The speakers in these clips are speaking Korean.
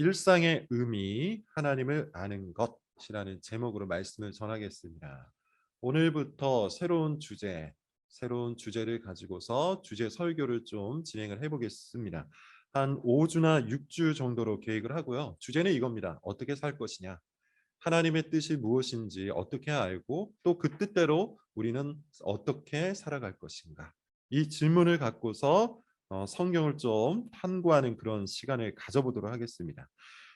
일상의 의미 하나님을 아는 것이라는 제목으로 말씀을 전하겠습니다. 오늘부터 새로운 주제, 새로운 주제를 가지고서 주제 설교를 좀 진행을 해보겠습니다. 한 5주나 6주 정도로 계획을 하고요. 주제는 이겁니다. 어떻게 살 것이냐. 하나님의 뜻이 무엇인지 어떻게 알고 또 그 뜻대로 우리는 어떻게 살아갈 것인가. 이 질문을 갖고서 어, 성경을 좀 탐구하는 그런 시간을 가져보도록 하겠습니다.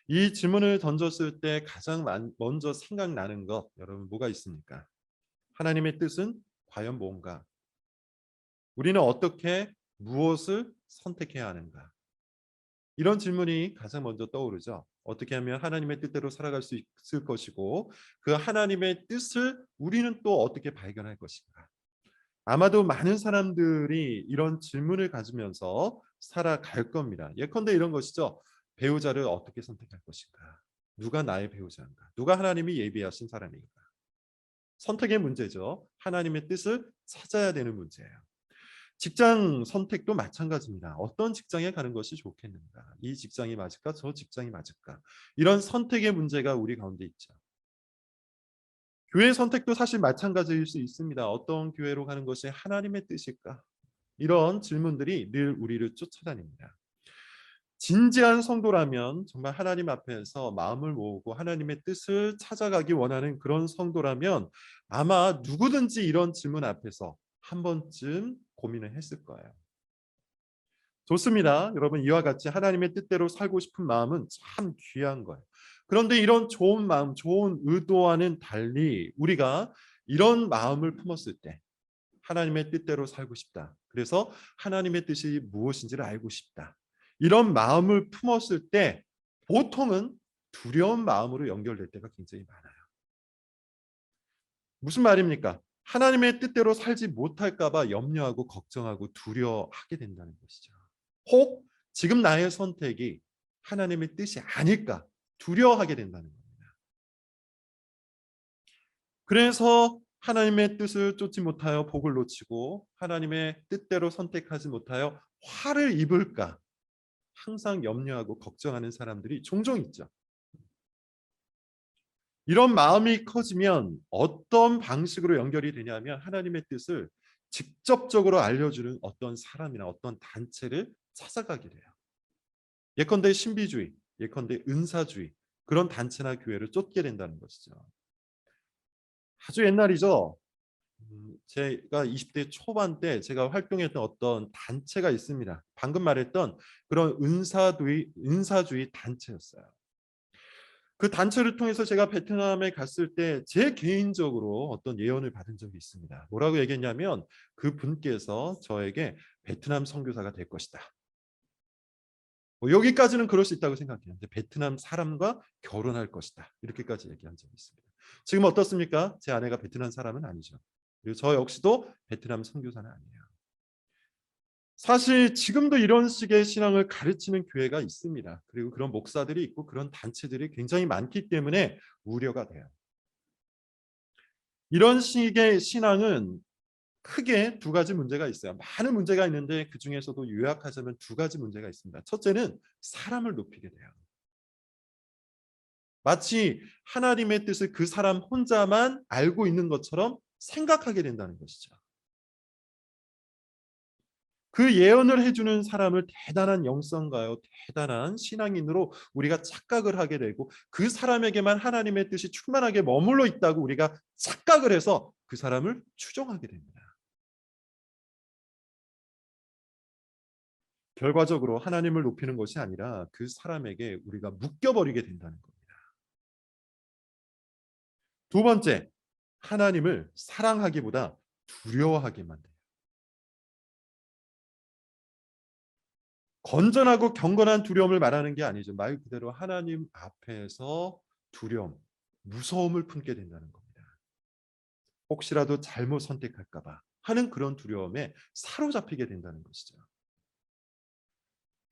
이 질문을 던졌을 때 가장 먼저 생각나는 것 여러분 뭐가 있습니까? 하나님의 뜻은 과연 뭔가? 우리는 어떻게 무엇을 선택해야 하는가? 이런 질문이 가장 먼저 떠오르죠. 어떻게 하면 하나님의 뜻대로 살아갈 수 있을 것이고 그 하나님의 뜻을 우리는 또 어떻게 발견할 것인가? 아마도 많은 사람들이 이런 질문을 가지면서 살아갈 겁니다. 예컨대 이런 것이죠. 배우자를 어떻게 선택할 것인가? 누가 나의 배우자인가? 누가 하나님이 예비하신 사람인가? 선택의 문제죠. 하나님의 뜻을 찾아야 되는 문제예요. 직장 선택도 마찬가지입니다. 어떤 직장에 가는 것이 좋겠는가? 이 직장이 맞을까? 저 직장이 맞을까? 이런 선택의 문제가 우리 가운데 있죠. 교회 선택도 사실 마찬가지일 수 있습니다. 어떤 교회로 가는 것이 하나님의 뜻일까? 이런 질문들이 늘 우리를 쫓아다닙니다. 진지한 성도라면 정말 하나님 앞에서 마음을 모으고 하나님의 뜻을 찾아가기 원하는 그런 성도라면 아마 누구든지 이런 질문 앞에서 한 번쯤 고민을 했을 거예요. 좋습니다. 여러분 이와 같이 하나님의 뜻대로 살고 싶은 마음은 참 귀한 거예요. 그런데 이런 좋은 마음, 좋은 의도와는 달리 우리가 이런 마음을 품었을 때 하나님의 뜻대로 살고 싶다. 그래서 하나님의 뜻이 무엇인지를 알고 싶다. 이런 마음을 품었을 때 보통은 두려운 마음으로 연결될 때가 굉장히 많아요. 무슨 말입니까? 하나님의 뜻대로 살지 못할까 봐 염려하고 걱정하고 두려워하게 된다는 것이죠. 혹 지금 나의 선택이 하나님의 뜻이 아닐까 두려워하게 된다는 겁니다. 그래서 하나님의 뜻을 쫓지 못하여 복을 놓치고 하나님의 뜻대로 선택하지 못하여 화를 입을까 항상 염려하고 걱정하는 사람들이 종종 있죠. 이런 마음이 커지면 어떤 방식으로 연결이 되냐면 하나님의 뜻을 직접적으로 알려주는 어떤 사람이나 어떤 단체를 찾아가게 돼요. 예컨대 신비주의, 예컨대 은사주의 그런 단체나 교회를 쫓게 된다는 것이죠. 아주 옛날이죠. 음, 제가 20대 초반 때 제가 활동했던 어떤 단체가 있습니다. 방금 말했던 그런 은사주의 은사주의 단체였어요. 그 단체를 통해서 제가 베트남에 갔을 때 제 개인적으로 어떤 예언을 받은 적이 있습니다. 뭐라고 얘기했냐면 그 분께서 저에게 베트남 선교사가 될 것이다. 뭐 여기까지는 그럴 수 있다고 생각해요. 베트남 사람과 결혼할 것이다. 이렇게까지 얘기한 적이 있습니다. 지금 어떻습니까? 제 아내가 베트남 사람은 아니죠. 그리고 저 역시도 베트남 선교사는 아니에요. 사실 지금도 이런 식의 신앙을 가르치는 교회가 있습니다. 그리고 그런 목사들이 있고 그런 단체들이 굉장히 많기 때문에 우려가 돼요. 이런 식의 신앙은 크게 두 가지 문제가 있어요. 많은 문제가 있는데 그 중에서도 요약하자면 두 가지 문제가 있습니다. 첫째는 사람을 높이게 돼요. 마치 하나님의 뜻을 그 사람 혼자만 알고 있는 것처럼 생각하게 된다는 것이죠. 그 예언을 해주는 사람을 대단한 영성가요, 대단한 신앙인으로 우리가 착각을 하게 되고 그 사람에게만 하나님의 뜻이 충만하게 머물러 있다고 우리가 착각을 해서 그 사람을 추종하게 됩니다. 결과적으로 하나님을 높이는 것이 아니라 그 사람에게 우리가 묶여버리게 된다는 겁니다. 두 번째, 하나님을 사랑하기보다 두려워하게 만돼요. 건전하고 경건한 두려움을 말하는 게 아니죠. 말 그대로 하나님 앞에서 두려움, 무서움을 품게 된다는 겁니다. 혹시라도 잘못 선택할까 봐 하는 그런 두려움에 사로잡히게 된다는 것이죠.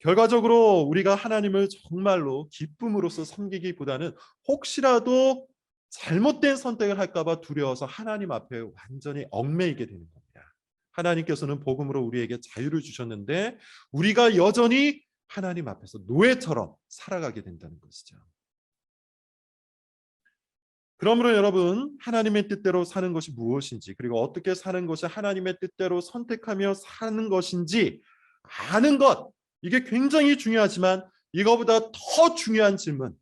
결과적으로 우리가 하나님을 정말로 기쁨으로써 섬기기보다는 혹시라도 잘못된 선택을 할까봐 두려워서 하나님 앞에 완전히 얽매이게 되는 겁니다. 하나님께서는 복음으로 우리에게 자유를 주셨는데 우리가 여전히 하나님 앞에서 노예처럼 살아가게 된다는 것이죠. 그러므로 여러분 하나님의 뜻대로 사는 것이 무엇인지 그리고 어떻게 사는 것이 하나님의 뜻대로 선택하며 사는 것인지 아는 것 이게 굉장히 중요하지만 이거보다 더 중요한 질문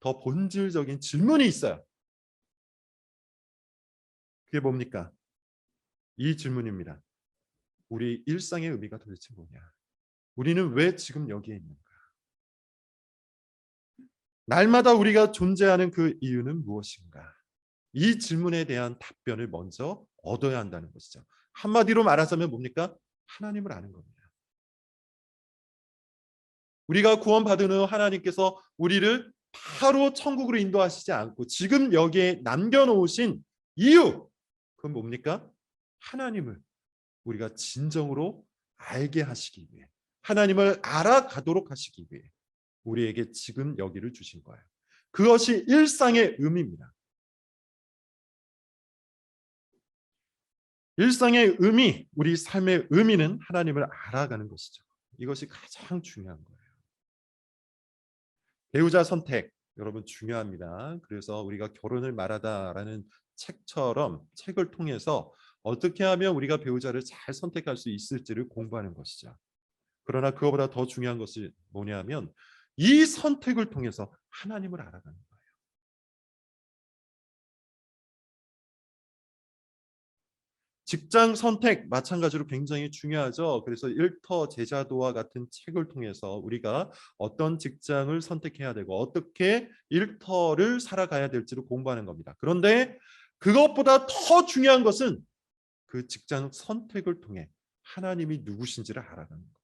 더 본질적인 질문이 있어요. 그게 뭡니까? 이 질문입니다. 우리 일상의 의미가 도대체 뭐냐? 우리는 왜 지금 여기에 있는가? 날마다 우리가 존재하는 그 이유는 무엇인가? 이 질문에 대한 답변을 먼저 얻어야 한다는 것이죠. 한마디로 말하자면 뭡니까? 하나님을 아는 겁니다. 우리가 구원받은 후 하나님께서 우리를 바로 천국으로 인도하시지 않고 지금 여기에 남겨놓으신 이유 그건 뭡니까? 하나님을 우리가 진정으로 알게 하시기 위해 하나님을 알아가도록 하시기 위해 우리에게 지금 여기를 주신 거예요. 그것이 일상의 의미입니다. 일상의 의미, 우리 삶의 의미는 하나님을 알아가는 것이죠. 이것이 가장 중요한 거예요. 배우자 선택 여러분 중요합니다. 그래서 우리가 결혼을 말하다라는 책처럼 책을 통해서 어떻게 하면 우리가 배우자를 잘 선택할 수 있을지를 공부하는 것이죠. 그러나 그거보다 더 중요한 것이 뭐냐면 이 선택을 통해서 하나님을 알아가는. 직장 선택 마찬가지로 굉장히 중요하죠. 그래서 일터 제자도와 같은 책을 통해서 우리가 어떤 직장을 선택해야 되고 어떻게 일터를 살아가야 될지를 공부하는 겁니다. 그런데 그것보다 더 중요한 것은 그 직장 선택을 통해 하나님이 누구신지를 알아가는 거예요.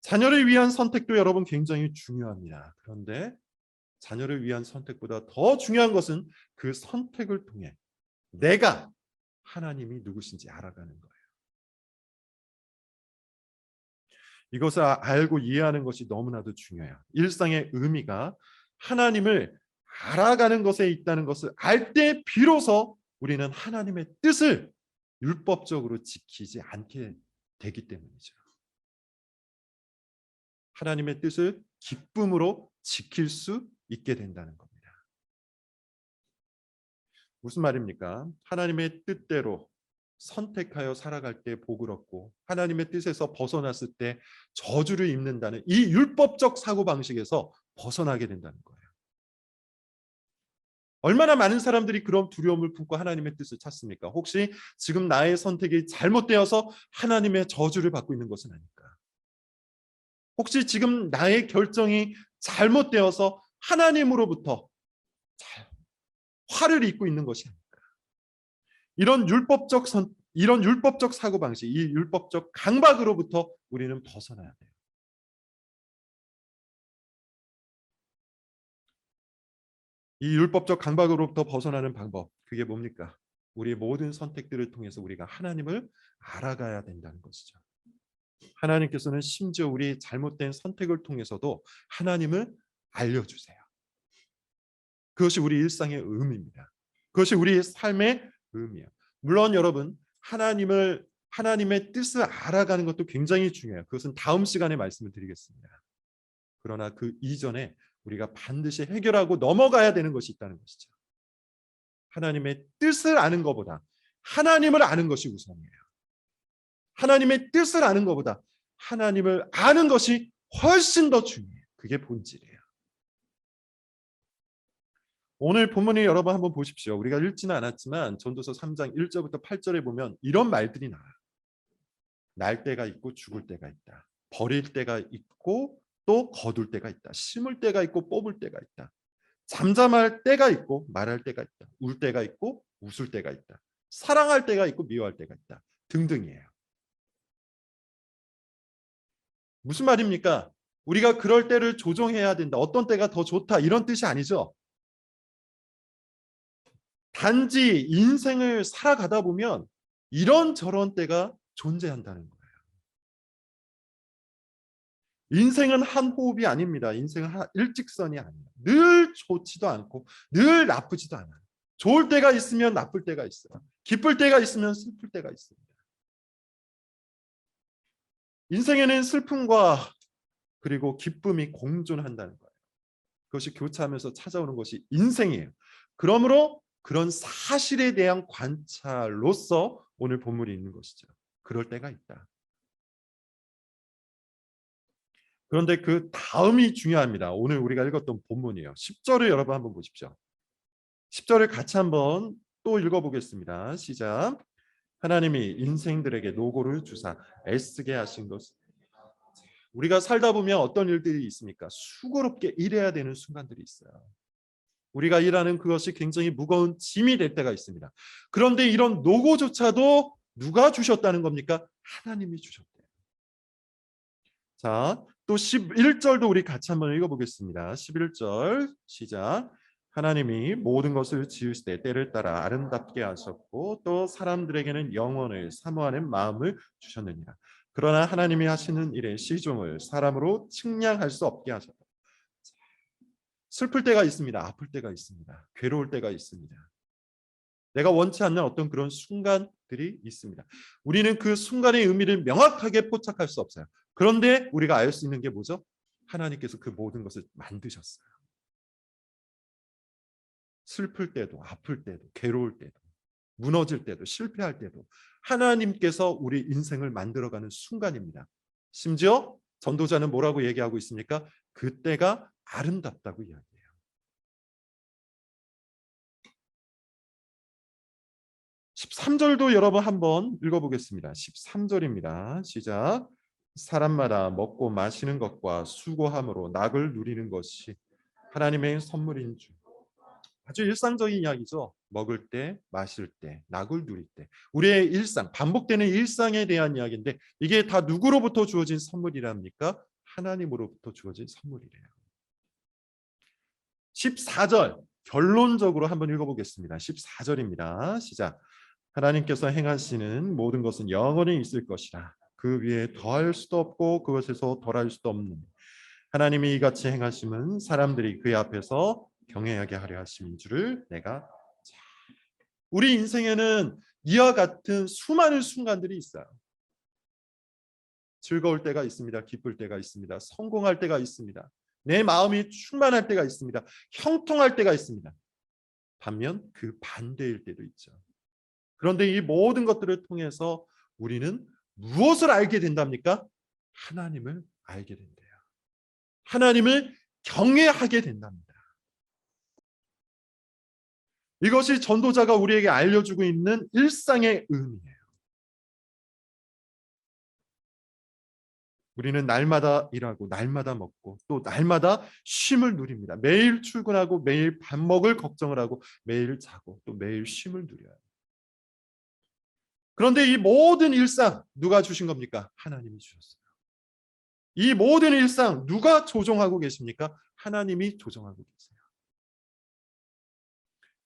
자녀를 위한 선택도 여러분 굉장히 중요합니다. 그런데 자녀를 위한 선택보다 더 중요한 것은 그 선택을 통해 내가 하나님이 누구신지 알아가는 거예요. 이것을 알고 이해하는 것이 너무나도 중요해요. 일상의 의미가 하나님을 알아가는 것에 있다는 것을 알 때 비로소 우리는 하나님의 뜻을 율법적으로 지키지 않게 되기 때문이죠. 하나님의 뜻을 기쁨으로 지킬 수 있게 된다는 겁니다. 무슨 말입니까? 하나님의 뜻대로 선택하여 살아갈 때 복을 얻고 하나님의 뜻에서 벗어났을 때 저주를 입는다는 이 율법적 사고 방식에서 벗어나게 된다는 거예요. 얼마나 많은 사람들이 그런 두려움을 품고 하나님의 뜻을 찾습니까? 혹시 지금 나의 선택이 잘못되어서 하나님의 저주를 받고 있는 것은 아닐까? 혹시 지금 나의 결정이 잘못되어서 하나님으로부터 화를 입고 있는 것이 아닐까? 이런 율법적 선, 이런 율법적 사고 방식, 이 율법적 강박으로부터 우리는 벗어나야 돼요. 이 율법적 강박으로부터 벗어나는 방법 그게 뭡니까? 우리의 모든 선택들을 통해서 우리가 하나님을 알아가야 된다는 것이죠. 하나님께서는 심지어 우리 잘못된 선택을 통해서도 하나님을 알려주세요. 그것이 우리 일상의 의미입니다. 그것이 우리 삶의 의미예요. 물론 여러분 하나님을 하나님의 뜻을 알아가는 것도 굉장히 중요해요. 그것은 다음 시간에 말씀을 드리겠습니다. 그러나 그 이전에 우리가 반드시 해결하고 넘어가야 되는 것이 있다는 것이죠. 하나님의 뜻을 아는 것보다 하나님을 아는 것이 우선이에요. 하나님의 뜻을 아는 것보다 하나님을 아는 것이 훨씬 더 중요해요. 그게 본질이에요. 오늘 본문을 여러분 한번 보십시오. 우리가 읽지는 않았지만 전도서 3장 1절부터 8절에 보면 이런 말들이 나와요. 날 때가 있고 죽을 때가 있다. 버릴 때가 있고 또 거둘 때가 있다. 심을 때가 있고 뽑을 때가 있다. 잠잠할 때가 있고 말할 때가 있다. 울 때가 있고 웃을 때가 있다. 사랑할 때가 있고 미워할 때가 있다. 등등이에요. 무슨 말입니까? 우리가 그럴 때를 조정해야 된다. 어떤 때가 더 좋다. 이런 뜻이 아니죠. 단지 인생을 살아가다 보면 이런저런 때가 존재한다는 거예요. 인생은 한 호흡이 아닙니다. 인생은 일직선이 아니에요. 늘 좋지도 않고 늘 나쁘지도 않아요. 좋을 때가 있으면 나쁠 때가 있어요. 기쁠 때가 있으면 슬플 때가 있습니다. 인생에는 슬픔과 그리고 기쁨이 공존한다는 거예요. 그것이 교차하면서 찾아오는 것이 인생이에요. 그러므로 그런 사실에 대한 관찰로서 오늘 본문이 있는 것이죠. 그럴 때가 있다. 그런데 그 다음이 중요합니다. 오늘 우리가 읽었던 본문이에요. 10절을 여러분 한번 보십시오. 10절을 같이 한번 또 읽어보겠습니다. 시작. 하나님이 인생들에게 노고를 주사 애쓰게 하신 것. 우리가 살다 보면 어떤 일들이 있습니까? 수고롭게 일해야 되는 순간들이 있어요. 우리가 일하는 그것이 굉장히 무거운 짐이 될 때가 있습니다. 그런데 이런 노고조차도 누가 주셨다는 겁니까? 하나님이 주셨대요. 자, 또 11절도 우리 같이 한번 읽어보겠습니다. 11절 시작. 하나님이 모든 것을 지으실 때 때를 따라 아름답게 하셨고 또 사람들에게는 영원을 사모하는 마음을 주셨느니라. 그러나 하나님이 하시는 일의 시종을 사람으로 측량할 수 없게 하셨다. 슬플 때가 있습니다. 아플 때가 있습니다. 괴로울 때가 있습니다. 내가 원치 않는 어떤 그런 순간들이 있습니다. 우리는 그 순간의 의미를 명확하게 포착할 수 없어요. 그런데 우리가 알 수 있는 게 뭐죠? 하나님께서 그 모든 것을 만드셨어요. 슬플 때도, 아플 때도, 괴로울 때도, 무너질 때도, 실패할 때도 하나님께서 우리 인생을 만들어가는 순간입니다. 심지어 전도자는 뭐라고 얘기하고 있습니까? 그때가 아름답다고 이야기해요. (13절도) 여러분 한번 읽어보겠습니다 (13절입니다) 시작 사람마다 먹고 마시는 것과 수고함으로 낙을 누리는 것이 하나님의 선물인 줄 아주 일상적인 이야기죠. 먹을 때, 마실 때, 낙을 누릴 때. 우리의 일상, 반복되는 일상에 대한 이야기인데 이게 다 누구로부터 주어진 선물이랍니까? 하나님으로부터 주어진 선물이래요. 14절 결론적으로 한번 읽어보겠습니다. 14절입니다. 시작. 하나님께서 행하시는 모든 것은 영원히 있을 것이라. 그 위에 더할 수도 없고 그것에서 덜할 수도 없는 하나님이 이같이 행하심은 사람들이 그의 앞에서 경외하게 하려 하심인 줄을 내가 우리 인생에는 이와 같은 수많은 순간들이 있어요. 즐거울 때가 있습니다. 기쁠 때가 있습니다. 성공할 때가 있습니다. 내 마음이 충만할 때가 있습니다. 형통할 때가 있습니다. 반면 그 반대일 때도 있죠. 그런데 이 모든 것들을 통해서 우리는 무엇을 알게 된답니까? 하나님을 알게 된대요. 하나님을 경외하게 된답니다. 이것이 전도자가 우리에게 알려주고 있는 일상의 의미예요. 우리는 날마다 일하고 날마다 먹고 또 날마다 쉼을 누립니다. 매일 출근하고 매일 밥 먹을 걱정을 하고 매일 자고 또 매일 쉼을 누려요. 그런데 이 모든 일상 누가 주신 겁니까? 하나님이 주셨어요. 이 모든 일상 누가 조종하고 계십니까? 하나님이 조정하고 계세요.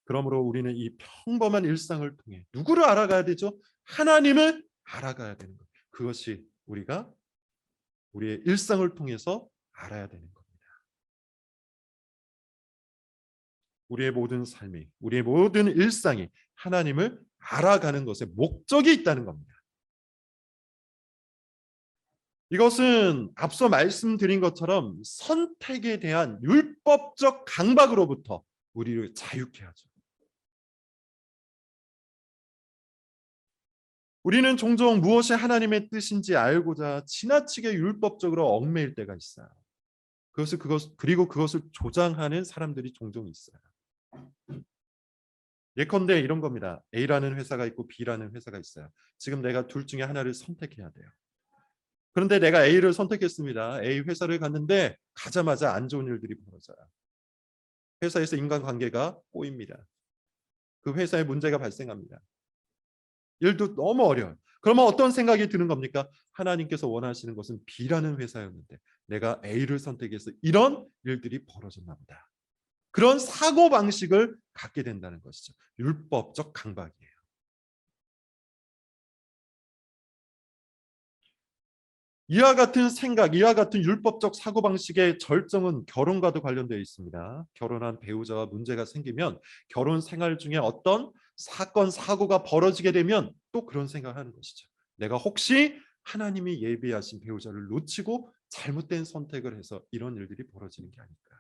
그러므로 우리는 이 평범한 일상을 통해 누구를 알아가야 되죠? 하나님을 알아가야 되는 것. 그것이 우리가 우리의 일상을 통해서 알아야 되는 겁니다. 우리의 모든 삶이, 우리의 모든 일상이 하나님을 알아가는 것에 목적이 있다는 겁니다. 이것은 앞서 말씀드린 것처럼 선택에 대한 율법적 강박으로부터 우리를 자유케 하죠. 우리는 종종 무엇이 하나님의 뜻인지 알고자 지나치게 율법적으로 얽매일 때가 있어요. 그것을 그것 그리고 그것을 조장하는 사람들이 종종 있어요. 예컨대 이런 겁니다. A라는 회사가 있고 B라는 회사가 있어요. 지금 내가 둘 중에 하나를 선택해야 돼요. 그런데 내가 A를 선택했습니다. A 회사를 갔는데 가자마자 안 좋은 일들이 벌어져요. 회사에서 인간관계가 꼬입니다. 그 회사에 문제가 발생합니다. 일도 너무 어려워요. 그러면 어떤 생각이 드는 겁니까? 하나님께서 원하시는 것은 B라는 회사였는데 내가 A를 선택해서 이런 일들이 벌어졌나 보다. 그런 사고 방식을 갖게 된다는 것이죠. 율법적 강박이에요. 이와 같은 생각, 이와 같은 율법적 사고 방식의 절정은 결혼과도 관련되어 있습니다. 결혼한 배우자와 문제가 생기면 결혼 생활 중에 어떤 사건 사고가 벌어지게 되면 또 그런 생각을 하는 것이죠. 내가 혹시 하나님이 예비하신 배우자를 놓치고 잘못된 선택을 해서 이런 일들이 벌어지는 게 아닐까.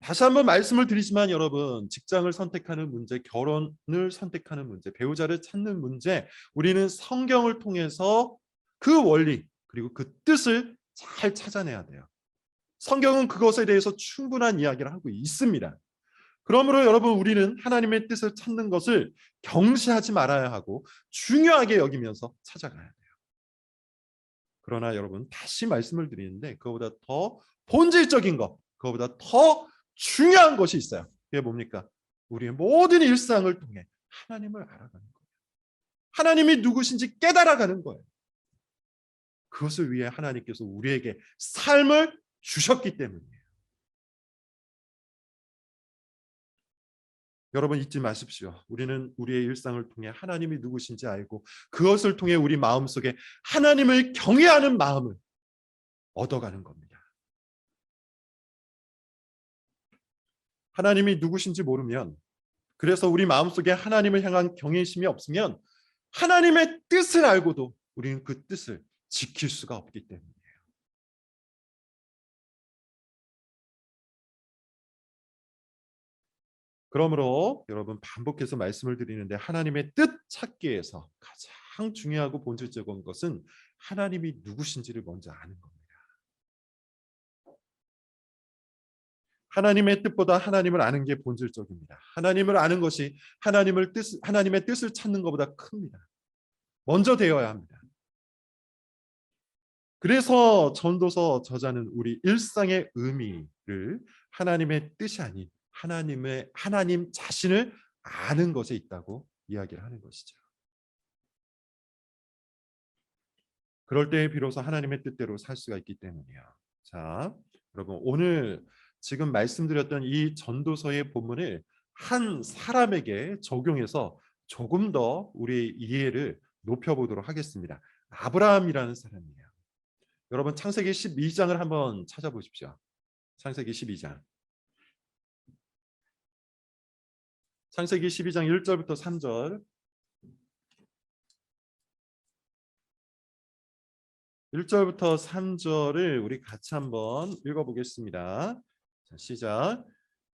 다시 한번 말씀을 드리지만 여러분 직장을 선택하는 문제, 결혼을 선택하는 문제, 배우자를 찾는 문제 우리는 성경을 통해서 그 원리 그리고 그 뜻을 잘 찾아내야 돼요. 성경은 그것에 대해서 충분한 이야기를 하고 있습니다. 그러므로 여러분 우리는 하나님의 뜻을 찾는 것을 경시하지 말아야 하고 중요하게 여기면서 찾아가야 돼요. 그러나 여러분 다시 말씀을 드리는데 그거보다 더 본질적인 것, 그거보다 더 중요한 것이 있어요. 그게 뭡니까? 우리의 모든 일상을 통해 하나님을 알아가는 거예요. 하나님이 누구신지 깨달아가는 거예요. 그것을 위해 하나님께서 우리에게 삶을 주셨기 때문이에요. 여러분 잊지 마십시오. 우리는 우리의 일상을 통해 하나님이 누구신지 알고 그것을 통해 우리 마음속에 하나님을 경외하는 마음을 얻어가는 겁니다. 하나님이 누구신지 모르면 그래서 우리 마음속에 하나님을 향한 경외심이 없으면 하나님의 뜻을 알고도 우리는 그 뜻을 지킬 수가 없기 때문이에 그러므로 여러분 반복해서 말씀을 드리는데 하나님의 뜻 찾기 위해서 가장 중요하고 본질적인 것은 하나님이 누구신지를 먼저 아는 겁니다. 하나님의 뜻보다 하나님을 아는 게 본질적입니다. 하나님을 아는 것이 하나님을 뜻 하나님의 뜻을 찾는 것보다 큽니다. 먼저 되어야 합니다. 그래서 전도서 저자는 우리 일상의 의미를 하나님의 뜻이 아닌 하나님의 하나님 자신을 아는 것에 있다고 이야기를 하는 것이죠. 그럴 때 비로소 하나님의 뜻대로 살 수가 있기 때문이야. 자, 여러분 오늘 지금 말씀드렸던 이 전도서의 본문을 한 사람에게 적용해서 조금 더 우리의 이해를 높여보도록 하겠습니다. 아브라함이라는 사람이에요. 여러분 창세기 12장을 한번 찾아보십시오. 창세기 12장. 창세기 12장 1절부터 3절. 1절부터 3절을 우리 같이 한번 읽어보겠습니다. 자, 시작.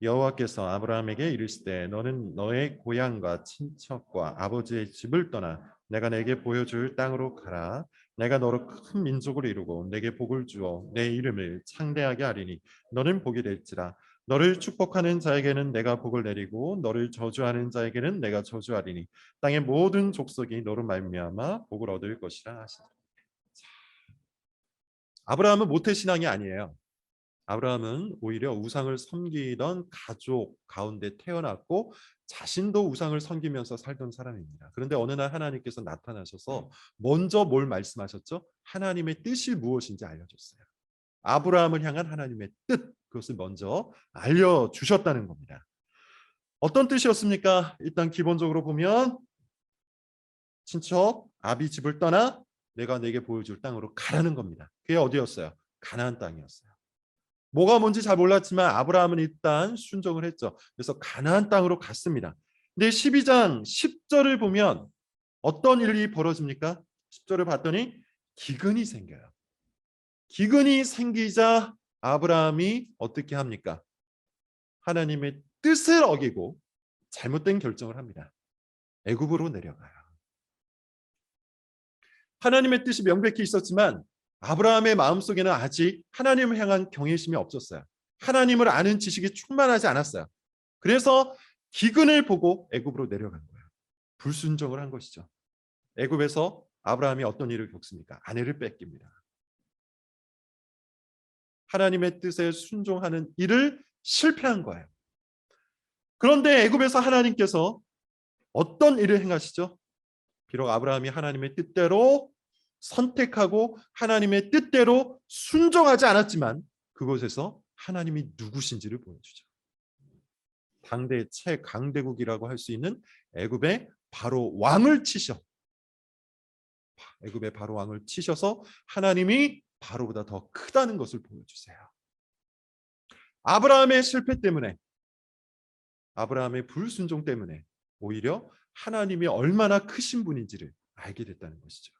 여호와께서 아브라함에게 이르시되 너는 너의 고향과 친척과 아버지의 집을 떠나 내가 내게 보여줄 땅으로 가라. 내가 너로 큰 민족을 이루고 내게 복을 주어 내 이름을 창대하게 하리니 너는 복이 될지라. 너를 축복하는 자에게는 내가 복을 내리고 너를 저주하는 자에게는 내가 저주하리니 땅의 모든 족속이 너로 말미암아 복을 얻을 것이라 하시더라. 아브라함은 모태 신앙이 아니에요. 아브라함은 오히려 우상을 섬기던 가족 가운데 태어났고 자신도 우상을 섬기면서 살던 사람입니다. 그런데 어느 날 하나님께서 나타나셔서 먼저 뭘 말씀하셨죠? 하나님의 뜻이 무엇인지 알려줬어요. 아브라함을 향한 하나님의 뜻 그것을 먼저 알려주셨다는 겁니다. 어떤 뜻이었습니까? 일단 기본적으로 보면 친척 아비 집을 떠나 내가 내게 보여줄 땅으로 가라는 겁니다. 그게 어디였어요? 가나안 땅이었어요. 뭐가 뭔지 잘 몰랐지만 아브라함은 일단 순종을 했죠. 그래서 가나안 땅으로 갔습니다. 근데 12장 10절을 보면 어떤 일이 벌어집니까? 10절을 봤더니 기근이 생겨요. 기근이 생기자 아브라함이 어떻게 합니까? 하나님의 뜻을 어기고 잘못된 결정을 합니다. 애굽으로 내려가요. 하나님의 뜻이 명백히 있었지만 아브라함의 마음속에는 아직 하나님을 향한 경외심이 없었어요. 하나님을 아는 지식이 충만하지 않았어요. 그래서 기근을 보고 애굽으로 내려간 거예요. 불순종을 한 것이죠. 애굽에서 아브라함이 어떤 일을 겪습니까? 아내를 뺏깁니다. 하나님의 뜻에 순종하는 일을 실패한 거예요. 그런데 애굽에서 하나님께서 어떤 일을 행하시죠? 비록 아브라함이 하나님의 뜻대로 선택하고 하나님의 뜻대로 순종하지 않았지만 그곳에서 하나님이 누구신지를 보여주죠. 당대 최강대국이라고 할 수 있는 애굽의 바로 왕을 치셔. 애굽의 바로 왕을 치셔서 하나님이 바로보다 더 크다는 것을 보여주세요. 아브라함의 실패 때문에 아브라함의 불순종 때문에 오히려 하나님이 얼마나 크신 분인지를 알게 됐다는 것이죠.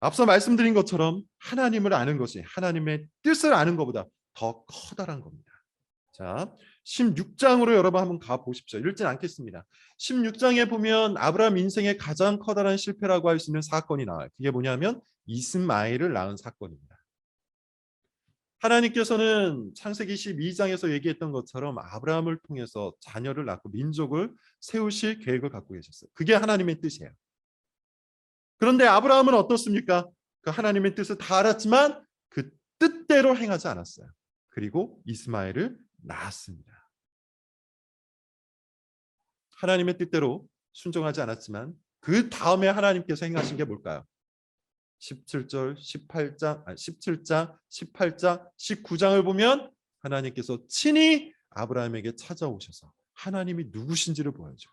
앞서 말씀드린 것처럼 하나님을 아는 것이 하나님의 뜻을 아는 것보다 더 커다란 겁니다. 자, 16장으로 여러분 한번 가 보십시오. 읽진 않겠습니다. 16장에 보면 아브라함 인생의 가장 커다란 실패라고 할 수 있는 사건이 나와요. 그게 뭐냐면 이스마엘을 낳은 사건입니다. 하나님께서는 창세기 12장에서 얘기했던 것처럼 아브라함을 통해서 자녀를 낳고 민족을 세우실 계획을 갖고 계셨어요. 그게 하나님의 뜻이에요. 그런데 아브라함은 어떻습니까? 그 하나님의 뜻을 다 알았지만 그 뜻대로 행하지 않았어요. 그리고 이스마엘을 낳았습니다. 하나님의 뜻대로 순종하지 않았지만 그 다음에 하나님께서 행하신 게 뭘까요? 17절, 18장, 아니 17장, 18장, 19장을 보면 하나님께서 친히 아브라함에게 찾아오셔서 하나님이 누구신지를 보여줘요.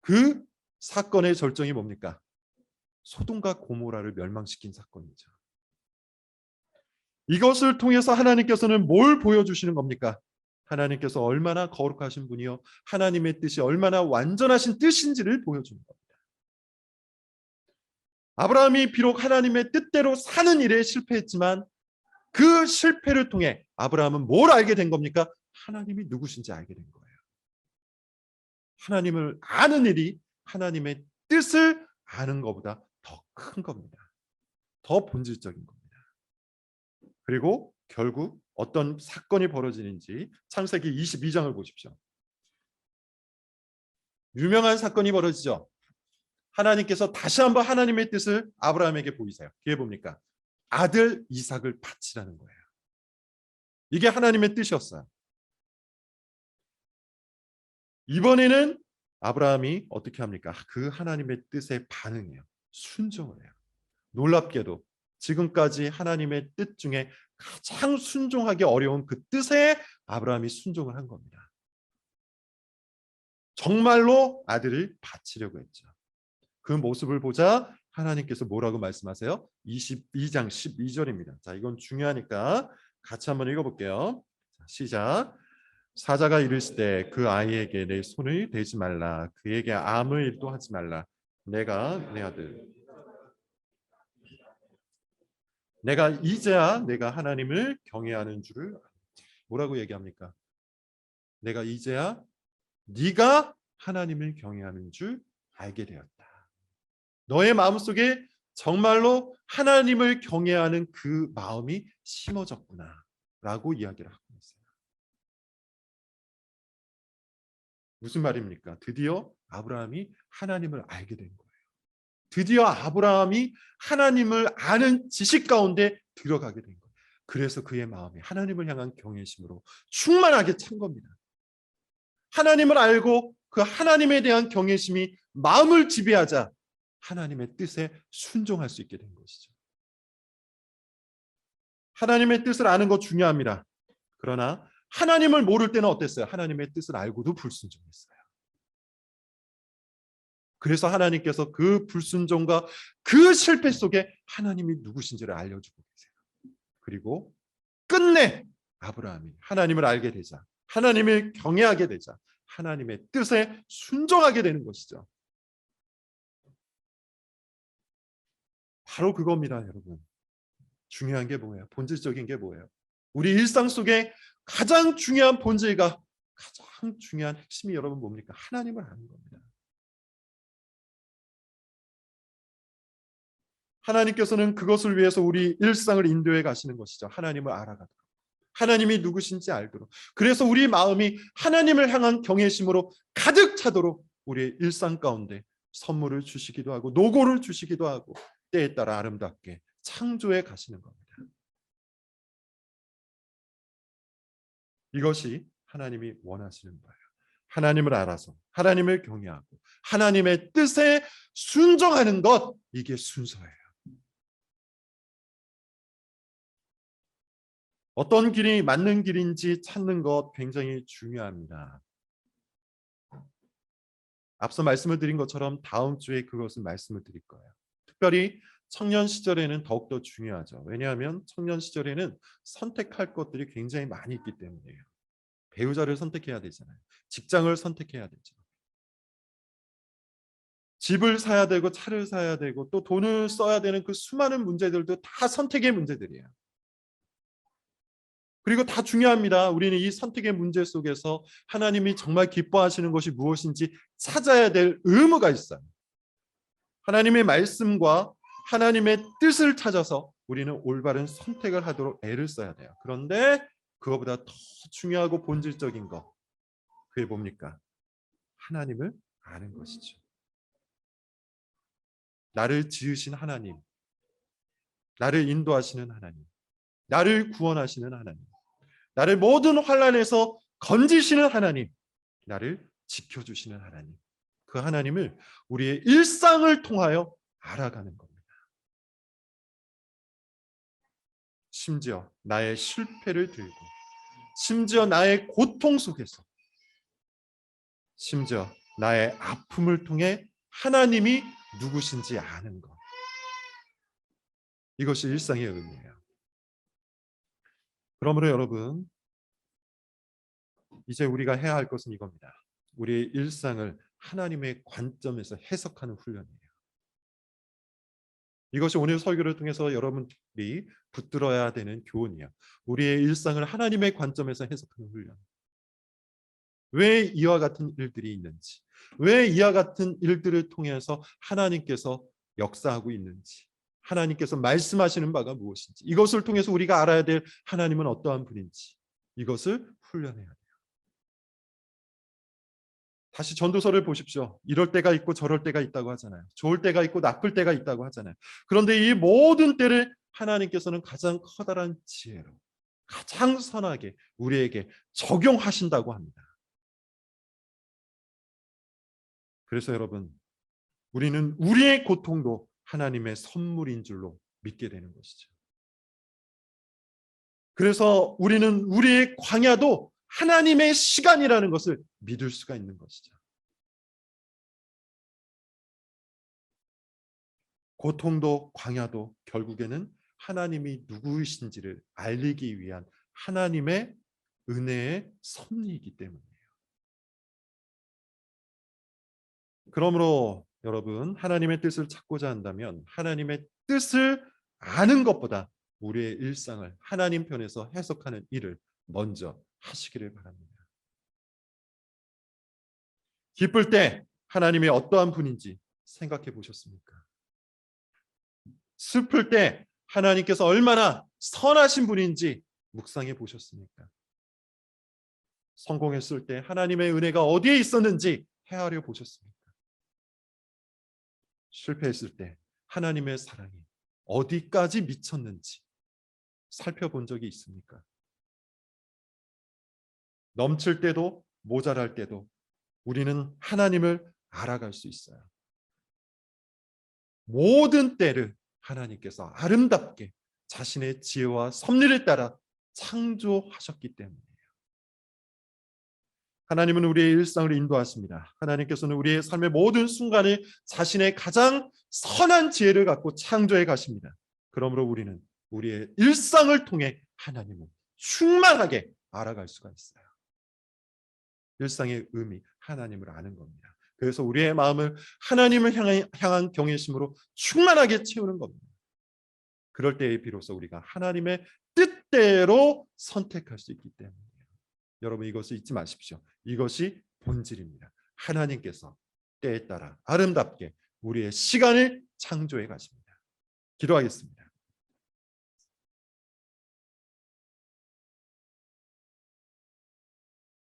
그 사건의 절정이 뭡니까? 소돔과 고모라를 멸망시킨 사건이죠. 이것을 통해서 하나님께서는 뭘 보여주시는 겁니까? 하나님께서 얼마나 거룩하신 분이요 하나님의 뜻이 얼마나 완전하신 뜻인지를 보여주는 겁니다. 아브라함이 비록 하나님의 뜻대로 사는 일에 실패했지만 그 실패를 통해 아브라함은 뭘 알게 된 겁니까? 하나님이 누구신지 알게 된 거예요. 하나님을 아는 일이 하나님의 뜻을 아는 것보다 더 큰 겁니다. 더 본질적인 겁니다. 그리고 결국 어떤 사건이 벌어지는지 창세기 22장을 보십시오. 유명한 사건이 벌어지죠. 하나님께서 다시 한번 하나님의 뜻을 아브라함에게 보이세요. 그게 뭡니까? 아들 이삭을 바치라는 거예요. 이게 하나님의 뜻이었어요. 이번에는 아브라함이 어떻게 합니까? 그 하나님의 뜻에 반응해요. 순종을 해요. 놀랍게도 지금까지 하나님의 뜻 중에 가장 순종하기 어려운 그 뜻에 아브라함이 순종을 한 겁니다. 정말로 아들을 바치려고 했죠. 그 모습을 보자 하나님께서 뭐라고 말씀하세요? 22장 12절입니다. 자, 이건 중요하니까 같이 한번 읽어볼게요. 시작. 사자가 이르시되 그 아이에게 내 손을 대지 말라. 그에게 아무 일도 하지 말라. 내가 내 아들. 내가 이제야 내가 하나님을 경외하는 줄을 뭐라고 얘기합니까? 내가 이제야 네가 하나님을 경외하는 줄 알게 되었다. 너의 마음속에 정말로 하나님을 경외하는 그 마음이 심어졌구나 라고 이야기를 하고 있어요. 무슨 말입니까? 드디어 아브라함이 하나님을 알게 된 거예요. 드디어 아브라함이 하나님을 아는 지식 가운데 들어가게 된 거예요. 그래서 그의 마음이 하나님을 향한 경외심으로 충만하게 찬 겁니다. 하나님을 알고 그 하나님에 대한 경외심이 마음을 지배하자 하나님의 뜻에 순종할 수 있게 된 것이죠. 하나님의 뜻을 아는 것 중요합니다. 그러나 하나님을 모를 때는 어땠어요? 하나님의 뜻을 알고도 불순종했어요. 그래서 하나님께서 그 불순종과 그 실패 속에 하나님이 누구신지를 알려주고 계세요. 그리고 끝내 아브라함이 하나님을 알게 되자, 하나님을 경외하게 되자, 하나님의 뜻에 순종하게 되는 것이죠. 바로 그겁니다, 여러분. 중요한 게 뭐예요? 본질적인 게 뭐예요? 우리 일상 속에 가장 중요한 본질과 가장 중요한 핵심이 여러분 뭡니까? 하나님을 아는 겁니다. 하나님께서는 그것을 위해서 우리 일상을 인도해 가시는 것이죠. 하나님을 알아가도록. 하나님이 누구신지 알도록. 그래서 우리 마음이 하나님을 향한 경외심으로 가득 차도록 우리의 일상 가운데 선물을 주시기도 하고 노고를 주시기도 하고 때에 따라 아름답게 창조해 가시는 겁니다. 이것이 하나님이 원하시는 거예요. 하나님을 알아서 하나님을 경외하고 하나님의 뜻에 순종하는 것 이게 순서예요. 어떤 길이 맞는 길인지 찾는 것 굉장히 중요합니다. 앞서 말씀을 드린 것처럼 다음 주에 그것을 말씀을 드릴 거예요. 특별히 청년 시절에는 더욱더 중요하죠. 왜냐하면 청년 시절에는 선택할 것들이 굉장히 많이 있기 때문이에요. 배우자를 선택해야 되잖아요. 직장을 선택해야 되죠. 집을 사야 되고 차를 사야 되고 또 돈을 써야 되는 그 수많은 문제들도 다 선택의 문제들이에요. 그리고 다 중요합니다. 우리는 이 선택의 문제 속에서 하나님이 정말 기뻐하시는 것이 무엇인지 찾아야 될 의무가 있어요. 하나님의 말씀과 하나님의 뜻을 찾아서 우리는 올바른 선택을 하도록 애를 써야 돼요. 그런데 그거보다 더 중요하고 본질적인 거 그게 뭡니까? 하나님을 아는 것이죠. 나를 지으신 하나님, 나를 인도하시는 하나님, 나를 구원하시는 하나님, 나를 모든 환란에서 건지시는 하나님, 나를 지켜주시는 하나님, 그 하나님을 우리의 일상을 통하여 알아가는 겁니다. 심지어 나의 실패를 들고, 심지어 나의 고통 속에서, 심지어 나의 아픔을 통해 하나님이 누구신지 아는 것. 이것이 일상의 의미예요. 그러므로 여러분, 이제 우리가 해야 할 것은 이겁니다. 우리의 일상을 하나님의 관점에서 해석하는 훈련이에요. 이것이 오늘 설교를 통해서 여러분들이 붙들어야 되는 교훈이에요. 우리의 일상을 하나님의 관점에서 해석하는 훈련. 왜 이와 같은 일들이 있는지, 왜 이와 같은 일들을 통해서 하나님께서 역사하고 있는지, 하나님께서 말씀하시는 바가 무엇인지, 이것을 통해서 우리가 알아야 될 하나님은 어떠한 분인지, 이것을 훈련해야 돼요. 다시 전도서를 보십시오. 이럴 때가 있고 저럴 때가 있다고 하잖아요. 좋을 때가 있고 나쁠 때가 있다고 하잖아요. 그런데 이 모든 때를 하나님께서는 가장 커다란 지혜로 가장 선하게 우리에게 적용하신다고 합니다. 그래서 여러분, 우리는 우리의 고통도 하나님의 선물인 줄로 믿게 되는 것이죠. 그래서 우리는 우리의 광야도 하나님의 시간이라는 것을 믿을 수가 있는 것이죠. 고통도 광야도 결국에는 하나님이 누구이신지를 알리기 위한 하나님의 은혜의 섭리이기 때문이에요. 그러므로 여러분 하나님의 뜻을 찾고자 한다면 하나님의 뜻을 아는 것보다 우리의 일상을 하나님 편에서 해석하는 일을 먼저 하시기를 바랍니다. 기쁠 때 하나님이 어떠한 분인지 생각해 보셨습니까? 슬플 때 하나님께서 얼마나 선하신 분인지 묵상해 보셨습니까? 성공했을 때 하나님의 은혜가 어디에 있었는지 헤아려 보셨습니까? 실패했을 때 하나님의 사랑이 어디까지 미쳤는지 살펴본 적이 있습니까? 넘칠 때도 모자랄 때도 우리는 하나님을 알아갈 수 있어요. 모든 때를 하나님께서 아름답게 자신의 지혜와 섭리를 따라 창조하셨기 때문이에요. 하나님은 우리의 일상을 인도하십니다. 하나님께서는 우리의 삶의 모든 순간을 자신의 가장 선한 지혜를 갖고 창조해 가십니다. 그러므로 우리는 우리의 일상을 통해 하나님을 충만하게 알아갈 수가 있어요. 일상의 의미, 하나님을 아는 겁니다. 그래서 우리의 마음을 하나님을 향한, 경외심으로 충만하게 채우는 겁니다. 그럴 때에 비로소 우리가 하나님의 뜻대로 선택할 수 있기 때문이에요. 여러분 이것을 잊지 마십시오. 이것이 본질입니다. 하나님께서 때에 따라 아름답게 우리의 시간을 창조해 가십니다. 기도하겠습니다.